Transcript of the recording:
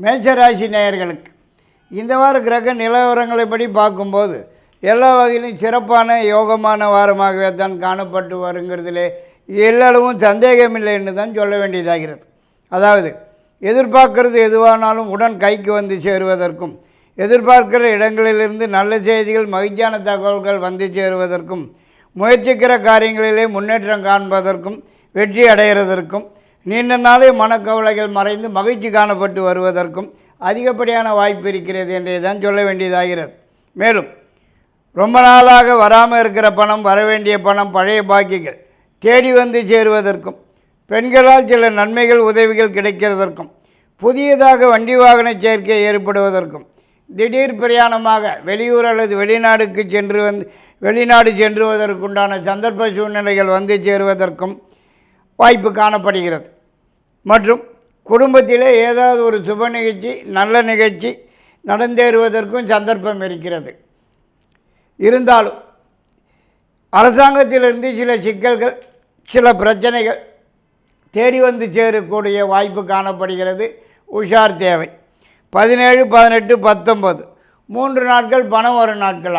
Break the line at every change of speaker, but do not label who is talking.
மேஜராசி நேயர்களுக்கு இந்த வார கிரக நிலவரங்களை படி பார்க்கும்போது எல்லா வகையிலும் சிறப்பான யோகமான வாரமாகவே தான் காணப்பட்டு வருங்கிறதுலே எல்லளவும் சந்தேகமில்லை என்று தான் சொல்ல வேண்டியதாகிறது. அதாவது எதிர்பார்க்கிறது எதுவானாலும் உடன் கைக்கு வந்து சேருவதற்கும் எதிர்பார்க்கிற இடங்களிலிருந்து நல்ல செய்திகள் மகிழ்ச்சியான தகவல்கள் வந்து சேருவதற்கும் முயற்சிக்கிற காரியங்களிலே முன்னேற்றம் காண்பதற்கும் வெற்றி அடைகிறதற்கும் நீண்ட நாளே மனக்கவலைகள் மறைந்து மகிழ்ச்சி காணப்பட்டு வருவதற்கும் அதிகப்படியான வாய்ப்பு இருக்கிறது என்றே தான் சொல்ல வேண்டியதாகிறது. மேலும் ரொம்ப நாளாக வராமல் இருக்கிற பணம் வரவேண்டிய பணம் பழைய பாக்கிகள் தேடி வந்து சேருவதற்கும் பெண்களால் சில நன்மைகள் உதவிகள் கிடைக்கிறதற்கும் புதியதாக வண்டி வாகன சேர்க்கை ஏற்படுவதற்கும் திடீர் பிரயாணமாக வெளியூர் அல்லது வெளிநாடுக்கு சென்று வந்து வெளிநாடு சென்றுவதற்குண்டான சந்தர்ப்ப சூழ்நிலைகள் வந்து சேருவதற்கும் வாய்ப்பு காணப்படுகிறது. மற்றும் குடும்பத்திலே ஏதாவது ஒரு சுப நிகழ்ச்சி நல்ல நிகழ்ச்சி நடந்தேறுவதற்கும் சந்தர்ப்பம் இருக்கிறது. இருந்தாலும் அரசாங்கத்திலிருந்து சில சிக்கல்கள் சில பிரச்சனைகள் தேடி வந்து சேரக்கூடிய வாய்ப்பு காணப்படுகிறது. உஷார் தேவை. பதினேழு பதினெட்டு பத்தொம்பது மூன்று நாட்கள் பணம் வரும் நாட்கள்